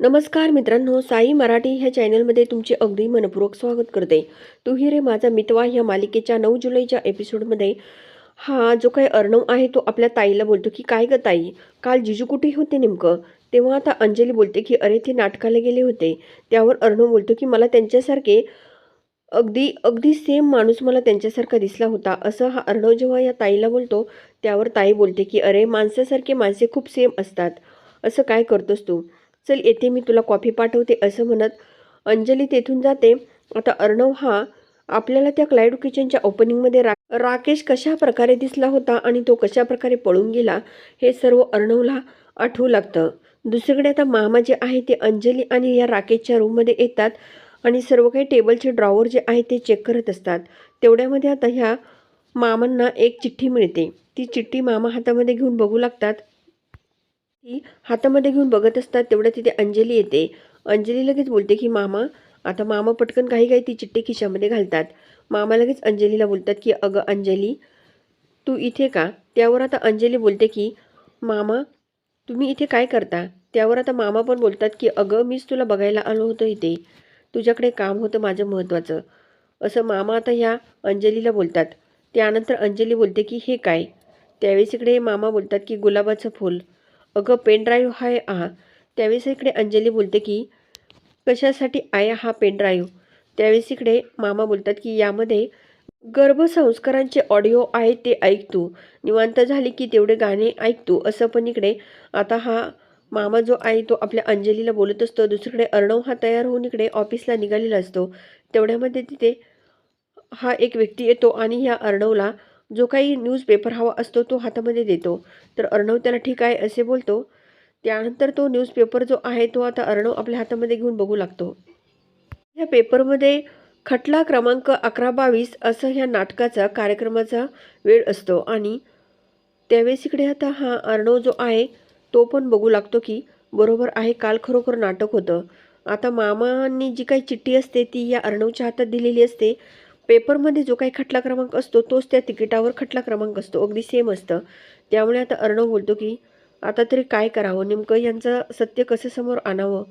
नमस्कार मित्रांनो साई मराठी ह्या चॅनलमध्ये तुमचे अगदी मनपूर्वक स्वागत करते. तू ही रे माझा मितवा ह्या मालिकेच्या नऊ जुलैच्या एपिसोडमध्ये. हा जो काही अर्णव आहे तो आपल्या ताईला बोलतो की काय ग ताई काल जिजू कुठे होते नेमकं? तेव्हा आता अंजली बोलते की अरे ते नाटकाला गेले होते. त्यावर अर्णव बोलतो की मला त्यांच्यासारखे अगदी अगदी सेम माणूस मला त्यांच्यासारखा दिसला होता. असं हा अर्णव जेव्हा या ताईला बोलतो त्यावर ताई बोलते की अरे माणसासारखे माणसे खूप सेम असतात. असं काय करतोस तू? चल येते मी तुला कॉफी पाठवते असं म्हणत अंजली तेथून जाते. आता अर्णव हा आपल्याला त्या क्लाइड किचनच्या ओपनिंगमध्ये रा राकेश कशा प्रकारे दिसला होता आणि तो कशा प्रकारे पळून गेला हे सर्व अर्णवला आठवू लागतं. दुसरीकडे आता मामा जे आहे ते अंजली आणि या राकेशच्या रूममध्ये येतात आणि सर्व काही टेबलचे ड्रॉवर जे आहे ते चेक करत असतात. तेवढ्यामध्ये आता ह्या मामांना एक चिठ्ठी मिळते. ती चिठ्ठी मामा हातामध्ये घेऊन बघू लागतात. ती हातामध्ये घेऊन बघत असतात तेवढ्या तिथे अंजली येते. अंजली लगेच बोलते की मामा आता मामा पटकन काही काही ती चिट्टे खिशामध्ये घालतात. मामा लगेच अंजलीला बोलतात की अगं अंजली तू इथे का? त्यावर आता अंजली बोलते की मामा तुम्ही इथे काय करता? त्यावर आता मामा पण बोलतात की अगं मीच तुला बघायला आलो होतो इथे. तुझ्याकडे काम होतं माझं महत्त्वाचं. असं मामा आता ह्या अंजलीला बोलतात. त्यानंतर अंजली बोलते की हे काय? त्यावेळेस इकडे मामा बोलतात की गुलाबाचं फूल. अगं पेनड्राईव्ह हाय आहे. त्यावेळेस इकडे अंजली बोलते की कशासाठी आहे हा पेनड्राईव्ह त्यावेळेस इकडे मामा बोलतात की यामध्ये गर्भसंस्कारांचे ऑडिओ आहेत ते ऐकतो निवांत झाली की तेवढे गाणे ऐकतो असं पण इकडे आता हा मामा जो आहे तो आपल्या अंजलीला बोलत असतो. दुसरीकडे अर्णव हा तयार होऊन इकडे ऑफिसला निघालेला असतो. तेवढ्यामध्ये तिथे हा एक व्यक्ती येतो आणि ह्या अर्णवला जो काही न्यूजपेपर हवा असतो तो हातामध्ये देतो. तर अर्णव त्याला ठीक आहे असे बोलतो. त्यानंतर तो न्यूजपेपर जो आहे तो आता अर्णव आपल्या हातामध्ये घेऊन बघू लागतो. या पेपरमध्ये खटला क्रमांक अकरा बावीस असं ह्या नाटकाचा कार्यक्रमाचा वेळ असतो आणि त्यावेळेस इकडे आता हा अर्णव जो आहे तो पण बघू लागतो की बरोबर आहे काल खरोखर नाटक होतं. आता मामांनी जी काही चिठ्ठी असते ती या अर्णवच्या हातात दिलेली असते. पेपरमध्ये जो काही खटला क्रमांक असतो तोच त्या तिकिटावर खटला क्रमांक असतो. अगदी सेम असतं. त्यामुळे आता अर्णव बोलतो की आता तरी काय करावं? नेमकं यांचं सत्य कसं समोर आणावं?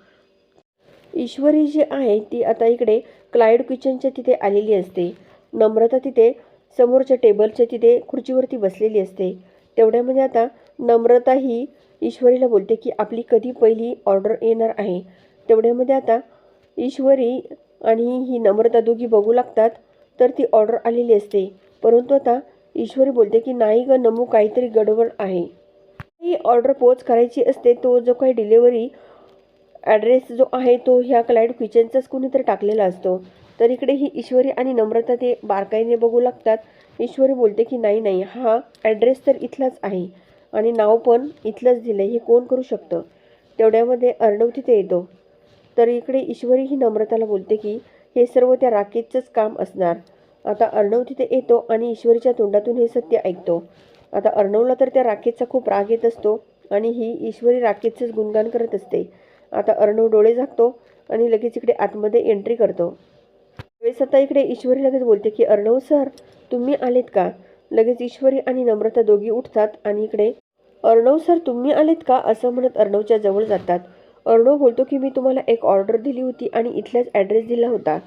ईश्वरी जी आहे ती आता इकडे क्लाइड किचनच्या तिथे आलेली असते. नम्रता तिथे समोरच्या टेबलच्या तिथे खुर्चीवरती बसलेली असते. तेवढ्यामध्ये आता नम्रता ही ईश्वरीला बोलते की आपली कधी पहिली ऑर्डर येणार आहे? तेवढ्यामध्ये आता ईश्वरी आणि ही नम्रता दोघी बघू लागतात. तर ती ऑर्डर आलेली असते. परंतु आता ईश्वरी बोलते की नाही ग नमू काहीतरी गडबड आहे. ही ऑर्डर पोच करायची असते तो जो काही डिलेवरी ॲड्रेस जो आहे तो ह्या क्लाइंट किचनचाच कुणीतरी टाकलेला असतो. तर इकडे ही ईश्वरी आणि नम्रता ते बारकाईने बघू लागतात. ईश्वरी बोलते की नाही नाही हा ॲड्रेस तर इथलाच आहे आणि नाव पण इथलंच दिलं हे कोण करू शकतं? तेवढ्यामध्ये अर्णव तिथे येतो. तर इकडे ईश्वरी ही नम्रताला बोलते की हे सर्व त्या राकेशचंच काम असणार. आता अर्णव तिथे येतो आणि ईश्वरीच्या तोंडातून हे सत्य ऐकतो. आता अर्णवला तर त्या राकेशचा खूप राग येत असतो आणि ही ईश्वरी राकेशचंच गुणगान करत असते. आता अर्णव डोळे झाकतो आणि लगेच इकडे आतमध्ये एंट्री करतो. वेळेस आता इकडे ईश्वरी लगेच बोलते की अर्णव सर तुम्ही आलेत का? लगेच ईश्वरी आणि नम्रता दोघी उठतात आणि इकडे अर्णव सर तुम्ही आलेत का? असं म्हणत अर्णवच्या जवळ जातात. अर्णव बोलतो की मी तुम्हाला एक ऑर्डर दिली होती आणि इथलाच ॲड्रेस दिला होता.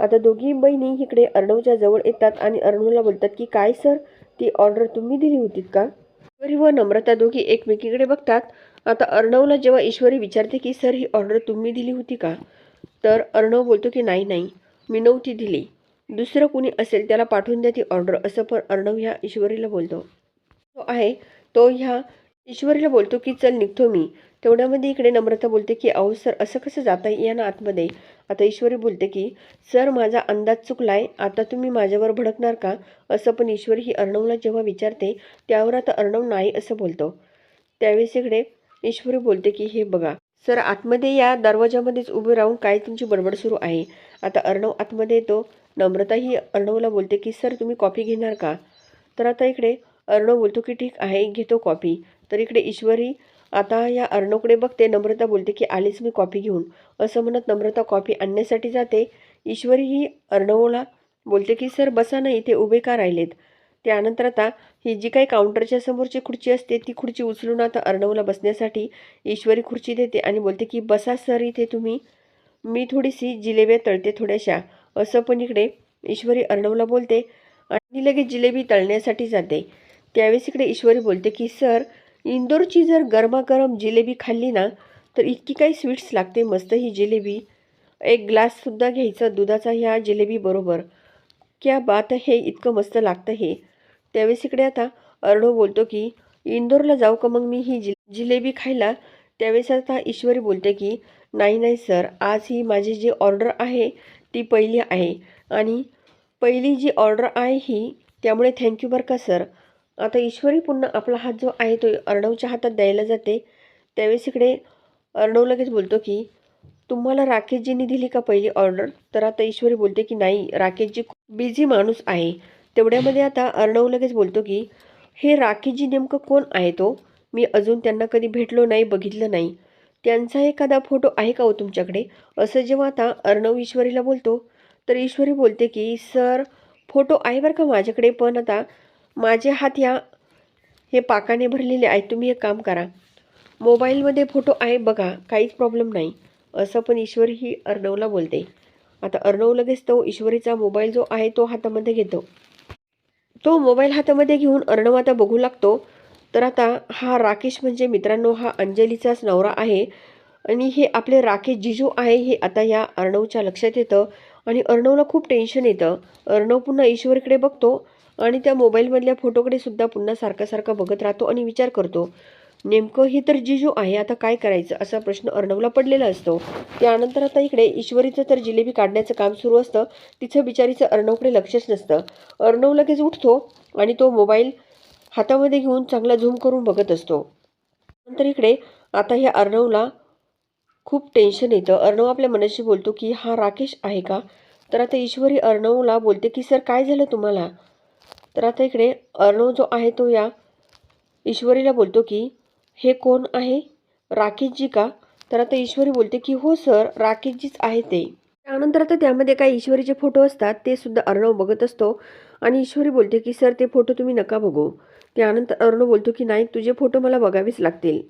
आता दोघी बहिणी इकडे अर्णवच्या जवळ येतात आणि अर्णवला बोलतात की काय सर? ती ऑर्डर तुम्ही दिली होतीत का? ईश्वरी व नम्रता दोघी एकमेकीकडे बघतात. आता अर्णवला जेव्हा ईश्वरी विचारते की सर ही ऑर्डर तुम्ही दिली होती का? तर अर्णव बोलतो की नाही नाही मी नव्हती दिली. दुसरं कुणी असेल त्याला पाठवून द्या ती ऑर्डर असं पण अर्णव ह्या ईश्वरीला बोलतो. तो आहे तो ह्या ईश्वरीला बोलतो की चल निघतो मी. तेवढ्यामध्ये इकडे नम्रता बोलते की अहो सर असं कसं जाता या ना आतमध्ये. आता ईश्वरी बोलते की सर माझा अंदाज चुकलाय. आता तुम्ही माझ्यावर भडकणार का? असं पण ईश्वरी ही अर्णवला जेव्हा विचारते त्यावर आता अर्णव नाही असं बोलतो. त्यावेळेस इकडे ईश्वरी बोलते की हे बघा सर आतमध्ये या दरवाजामध्येच उभे राहून काय तुमची बडबड सुरू आहे? आता अर्णव आतमध्ये येतो. नम्रता ही अर्णवला बोलते की सर तुम्ही कॉफी घेणार का? तर आता इकडे अर्णव बोलतो की ठीक आहे घेतो कॉफी. तर इकडे ईश्वरी आता या अर्णवकडे बघते नम्रता बोलते की आलीच मी कॉफी घेऊन. असं म्हणत नम्रता कॉफी आणण्यासाठी जाते. ईश्वरी ही अर्णवला बोलते की सर बसा ना इथे उभे का राहिलेत? त्यानंतर आता ही जी काही काउंटरच्या समोरची खुर्ची असते ती खुर्ची उचलून आता अर्णवला बसण्यासाठी ईश्वरी खुर्ची देते आणि बोलते की बसा सर इथे तुम्ही. मी थोडीशी जिलेब्या तळते थोड्याशा. असं पण इकडे ईश्वरी अर्णवला बोलते आणि लगेच जिलेबी तळण्यासाठी जाते. त्यावेळेस इकडे ईश्वरी बोलते की सर इंदोरची जर गरमागरम जिलेबी खाल्ली ना तर इतकी काही स्वीट्स लागते मस्त ही जिलेबी. एक ग्लाससुद्धा घ्यायचं दुधाचा ह्या जिलेबीबरोबर क्या बात हे इतकं मस्त लागतं हे. त्यावेळेस इकडे आता अर्णव बोलतो की इंदोरला जाऊ का मग मी ही जि जिलेबी खायला? त्यावेळेस आता ईश्वरी बोलते की नाही नाही सर. आज ही माझी जी ऑर्डर आहे ती पहिली आहे. आणि पहिली जी ऑर्डर आहे ही त्यामुळे थँक्यू बरं का सर. आता ईश्वरी पुन्हा आपला हात जो आहे तो अर्णवच्या हातात द्यायला जाते. त्यावेळेस इकडे अर्णव लगेच बोलतो की तुम्हाला राकेशजींनी दिली का पहिली ऑर्डर? तर आता ईश्वरी बोलते की नाही राकेशजी खूप बिझी माणूस आहे. तेवढ्यामध्ये आता अर्णव लगेच बोलतो की हे राकेशजी नेमकं कोण आहे तो? मी अजून त्यांना कधी भेटलो नाही बघितलं नाही. त्यांचा एखादा फोटो आहे का हो तुमच्याकडे? असं जेव्हा आता अर्णव ईश्वरीला बोलतो तर ईश्वरी बोलते की सर फोटो आहे बरं का माझ्याकडे पण आता माझे हात या हे पाकाने भरलेले आहेत तुम्ही एक काम करा. मोबाईलमध्ये फोटो आहे बघा काहीच प्रॉब्लेम नाही. असं पण ईश्वरी ही अर्णवला बोलते. आता अर्णव लगेच तो ईश्वरीचा मोबाईल जो आहे तो हातामध्ये घेतो. तो मोबाईल हातामध्ये घेऊन अर्णव आता बघू लागतो. तर आता हा राकेश म्हणजे मित्रांनो हा अंजलीचाच नवरा आहे. आणि हे आपले राकेश जिजू आहे हे आता या अर्णवच्या लक्षात येतं. आणि अर्णवला खूप टेन्शन येतं. अर्णव पुन्हा ईश्वरीकडे बघतो. आणि त्या मोबाईलमधल्या फोटोकडे सुद्धा पुन्हा सारखा सारखा बघत राहतो आणि विचार करतो नेमकं हे तर जिजू आहे आता काय करायचं? असा प्रश्न अर्णवला पडलेला असतो. त्यानंतर आता इकडे ईश्वरीचं तर जिलेबी काढण्याचं काम सुरू असतं. तिचं बिचारीचं अर्णवकडे लक्षच नसतं. अर्णव लगेच उठतो आणि तो मोबाईल हातामध्ये घेऊन चांगला झूम करून बघत असतो. नंतर इकडे आता ह्या अर्णवला खूप टेन्शन येतं. अर्णव आपल्या मनाशी बोलतो की हा राकेश आहे का? तर आता ईश्वरी अर्णवला बोलते की सर काय झालं तुम्हाला? तर आता इकडे अर्णव जो आहे तो या ईश्वरीला बोलतो की हे कोण आहे? राकेशजी का? तर आता ईश्वरी बोलते की हो सर राकेशजीच आहे ते. त्यानंतर आता त्यामध्ये काही ईश्वरीचे फोटो असतात ते सुद्धा अर्णव बघत असतो. आणि ईश्वरी बोलते की सर ते फोटो तुम्ही नका बघू. त्यानंतर अर्णव बोलतो की नाही तुझे फोटो मला बघावेच लागतील.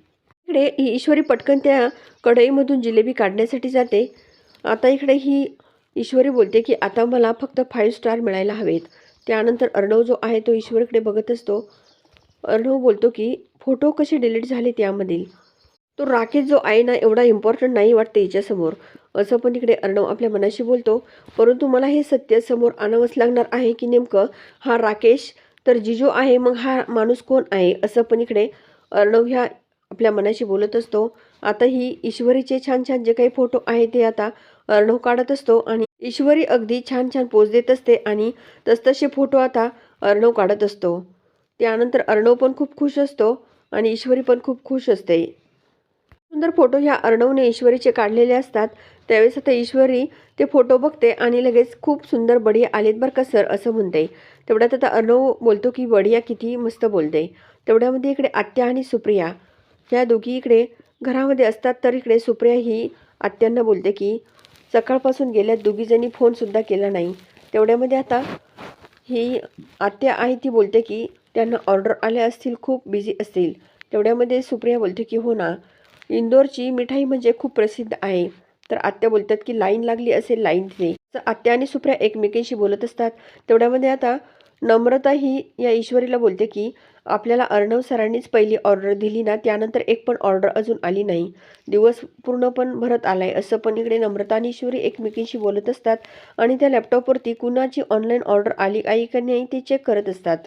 इकडे ईश्वरी पटकन त्या कढईमधून जिलेबी काढण्यासाठी जाते. आता इकडे ही ईश्वरी बोलते की आता मला फक्त फाईव्ह स्टार मिळायला हवेत. त्यानंतर अर्णव जो आहे तो ईश्वरीकडे बघत असतो. अर्णव बोलतो की फोटो कसे डिलीट झाले त्यामधील? तो राकेश जो आहे ना एवढा इम्पॉर्टंट नाही वाटते हिच्यासमोर. असं पण इकडे अर्णव आपल्या मनाशी बोलतो. परंतु मला हे सत्य समोर आणावंच लागणार आहे की नेमकं हा राकेश तर जिजो आहे मग हा माणूस कोण आहे? असं पण इकडे अर्णव ह्या आपल्या मनाशी बोलत असतो. आता ही ईश्वरीचे छान छान जे काही फोटो आहे ते आता अर्णव काढत असतो आणि ईश्वरी अगदी छान छान पोज देत असते आणि तसतसे फोटो आता अर्णव काढत असतो. त्यानंतर अर्णव पण खूप खुश असतो आणि ईश्वरी पण खूप खुश असते. सुंदर फोटो ह्या अर्णवने ईश्वरीचे काढलेले असतात. त्यावेळेस आता ईश्वरी ते फोटो बघते आणि लगेच खूप सुंदर बढिया आलेत बरं का सर असं म्हणते. तेवढ्यात आता अर्णव बोलतो की बढिया किती मस्त बोलते. तेवढ्यामध्ये इकडे आत्या आणि सुप्रिया. ह्या दोघी इकडे घरामध्ये असतात तर इकडे सुप्रिया ही आत्यांना बोलते की सकाळपासून गेल्या दोघीजणी फोनसुद्धा केला नाही. तेवढ्यामध्ये आता ही आत्या आहे ती बोलते की त्यांना ऑर्डर आल्या असतील खूप बिझी असतील. तेवढ्यामध्ये सुप्रिया बोलते की हो ना इंदोरची मिठाई म्हणजे खूप प्रसिद्ध आहे. तर आत्या बोलतात की लाईन लागली असेल लाईन तिथे तर आत्या आणि सुप्रिया एकमेकींशी बोलत असतात. तेवढ्यामध्ये आता नम्रता ही या ईश्वरीला बोलते की आपल्याला अर्णव सरांनीच पहिली ऑर्डर दिली ना त्यानंतर एक पण ऑर्डर अजून आली नाही. दिवस पूर्ण पण भरत आला आहे असं पण इकडे नम्रता आणि ईश्वरी एकमेकींशी बोलत असतात आणि त्या लॅपटॉपवरती कुणाची ऑनलाईन ऑर्डर आली आहे का नाही ते चेक करत असतात.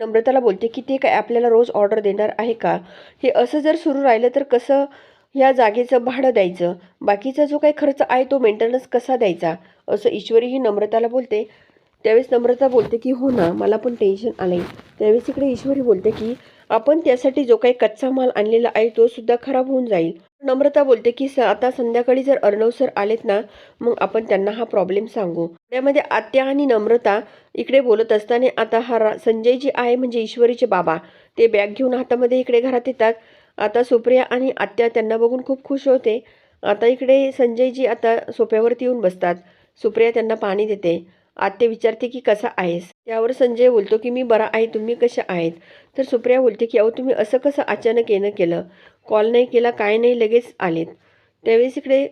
नम्रताला बोलते की ते काय आपल्याला रोज ऑर्डर देणार आहे का? हे असं जर सुरू राहिलं तर कसं ह्या जागेचं भाडं द्यायचं? बाकीचा जो काही खर्च आहे तो मेंटेनन्स कसा द्यायचा? असं ईश्वरी ही नम्रताला बोलते त्यावेळेस नम्रता बोलते की हो ना मला पण टेन्शन आलं आहे त्यावेळेस इकडे ईश्वरी बोलते की आपण त्यासाठी जो काही कच्चा माल आणलेला आहे तो सुद्धा खराब होऊन जाईल. नम्रता बोलते की स आता संध्याकाळी जर अर्णव सर आलेत ना मग आपण त्यांना हा प्रॉब्लेम सांगू. त्यामध्ये आत्या आणि नम्रता इकडे बोलत असताना आता हा रा संजय जी आहे म्हणजे ईश्वरीचे बाबा ते बॅग घेऊन हातामध्ये इकडे घरात येतात. आता सुप्रिया आणि आत्या त्यांना बघून खूप खुश होते. आता इकडे संजयजी आता सोफ्यावरती येऊन बसतात. सुप्रिया त्यांना पाणी देते. आत्ते विचारते की कसा आहेस? त्यावर संजय बोलतो की मी बरा आहे तुम्ही कशा आहेत? तर सुप्रिया बोलते की अहो तुम्ही असं कसं अचानक येणं केलं? कॉल नाही केला काय नाही लगेच आलेत. त्यावेळेस इकडे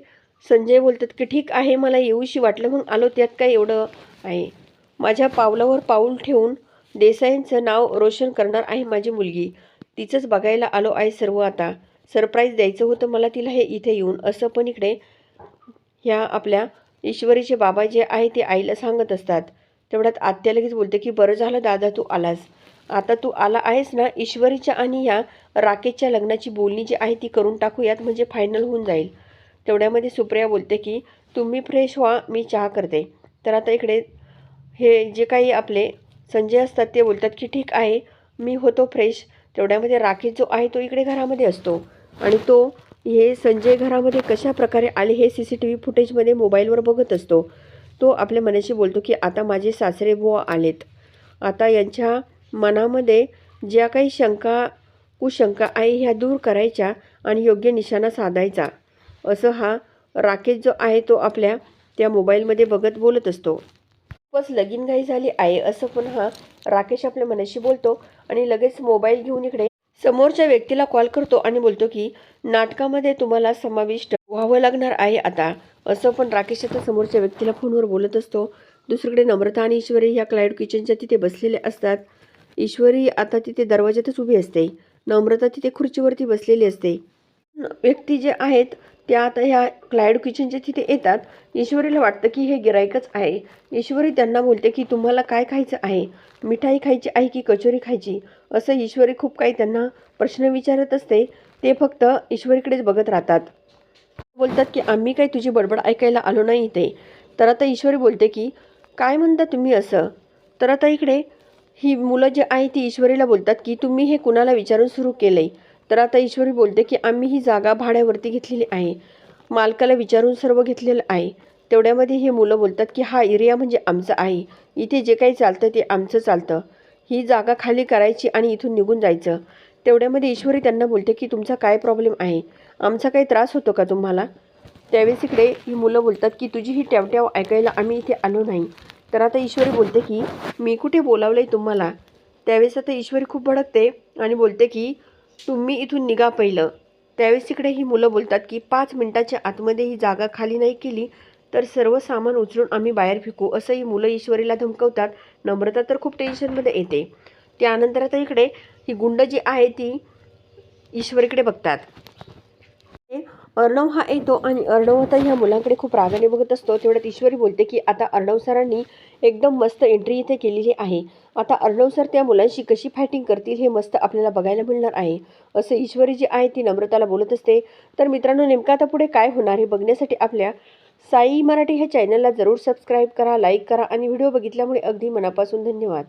संजय बोलतात की ठीक आहे मला येऊशी वाटलं मग आलो त्यात काय एवढं आहे? माझ्या पावलावर पाऊल ठेवून देसाईंचं नाव रोशन करणार आहे माझी मुलगी. तिचंच बघायला आलो आहे सर्व आता. सरप्राईज द्यायचं होतं मला तिला हे इथे येऊन. असं पण इकडे ह्या आपल्या ईश्वरीचे बाबा जे आहे ते आईला सांगत असतात. तेवढ्यात आत्या लगेच बोलते की बरं झालं दादा तू आलास. आता तू आला आहेस ना ईश्वरीच्या आणि या राकेशच्या लग्नाची बोलणी जी आहे ती करून टाकूयात म्हणजे फायनल होऊन जाईल. तेवढ्यामध्ये सुप्रिया बोलते की तुम्ही फ्रेश व्हा मी चहा करते. तर आता इकडे हे जे काही आपले संजय असतात ते बोलतात की ठीक आहे मी होतो फ्रेश तेवढ्यामध्ये राकेश जो आहे तो इकडे घरामध्ये असतो. आणि तो हे संजय घरामध्ये कशा प्रकारे आले हे सी सी टी व्ही फुटेजमध्ये मोबाईलवर बघत असतो. तो आपल्या मनाशी बोलतो की आता माझे सासरे बुवा आलेत. आता यांच्या मनामध्ये ज्या काही शंका कुशंका आहे ह्या दूर करायच्या आणि योग्य निशाणा साधायचा. असं हा राकेश जो आहे तो आपल्या त्या मोबाईलमध्ये बघत बोलत असतो. खूपच लगीनघाई झाली आहे असं पण हा राकेश आपल्या मनाशी बोलतो आणि लगेच मोबाईल घेऊन इकडे समोरच्या व्यक्तीला कॉल करतो आणि बोलतो की नाटकामध्ये तुम्हाला समाविष्ट व्हावं लागणार आहे आता. असं पण राकेश आता समोरच्या व्यक्तीला फोनवर बोलत असतो. दुसरीकडे नम्रता आणि ईश्वरी ह्या क्लायड किचनच्या तिथे बसलेले असतात. ईश्वरी आता तिथे दरवाज्यातच उभी असते. नम्रता तिथे खुर्चीवरती बसलेली असते. व्यक्ती जे आहेत त्या आता ह्या क्लायड किचनच्या तिथे येतात. ईश्वरीला वाटतं की हे गिरायकच आहे. ईश्वरी त्यांना बोलते की तुम्हाला काय खायचं आहे? मिठाई खायची आहे की कचोरी खायची? असं ईश्वरी खूप काही त्यांना प्रश्न विचारत असते. ते फक्त ईश्वरीकडेच बघत राहतात. बोलतात की आम्ही काही तुझी बडबड ऐकायला आलो नाही इथे. तर आता ईश्वरी बोलते की काय म्हणता तुम्ही असं? तर आता इकडे ही मुलं जे आहे ती ईश्वरीला बोलतात की तुम्ही हे कुणाला विचारून सुरू केलं आहे तर आता ईश्वरी बोलते की आम्ही ही जागा भाड्यावरती घेतलेली आहे. मालकाला विचारून सर्व घेतलेलं आहे. तेवढ्यामध्ये हे मुलं बोलतात की हा एरिया म्हणजे आमचा आहे. इथे जे काही चालतं ते आमचं चालतं. ही जागा खाली करायची आणि इथून निघून जायचं. तेवढ्यामध्ये ईश्वरी त्यांना बोलते की तुमचा काय प्रॉब्लेम आहे? आमचा काही त्रास होतो का तुम्हाला? त्यावेळेस इकडे ही मुलं बोलतात की तुझी ही टॅवट्याव ऐकायला आम्ही इथे आलो नाही. तर आता ईश्वरी बोलते की मी कुठे बोलावलं आहे तुम्हाला? त्यावेळेस आता ईश्वरी खूप भडकते आणि बोलते की तुम्ही इथून निघा पहिलं. त्यावेळेस इकडे ही मुलं बोलतात की पाच मिनटाच्या आतमध्ये ही जागा खाली नाही केली तर सर्व सामान उचलून आम्ही बाहेर फेकू. असं ही मुलं ईश्वरीला धमकवतात. नम्रता तर खूप टेन्शनमध्ये येते. त्यानंतर आता इकडे ही गुंड जी आहे ती ईश्वरीकडे बघतात. अर्णव हा येतो आणि अर्णव आता ह्या मुलांकडे खूप रागाने बघत असतो. तेवढ्यात ईश्वरी बोलते की आता अर्णव सरांनी एकदम मस्त एंट्री इथे केलेली आहे. आता अर्णव सर त्या मुलांशी कशी फायटिंग करतील हे मस्त आपल्याला बघायला मिळणार आहे. असं ईश्वरी जी आहे ती नम्रताला बोलत असते. तर मित्रांनो नेमकं आता पुढे काय होणार हे बघण्यासाठी आपल्या साई मराठी ह्या चॅनलला जरूर सबस्क्राईब करा लाईक करा आणि व्हिडिओ बघितल्यामुळे अगदी मनापासून धन्यवाद.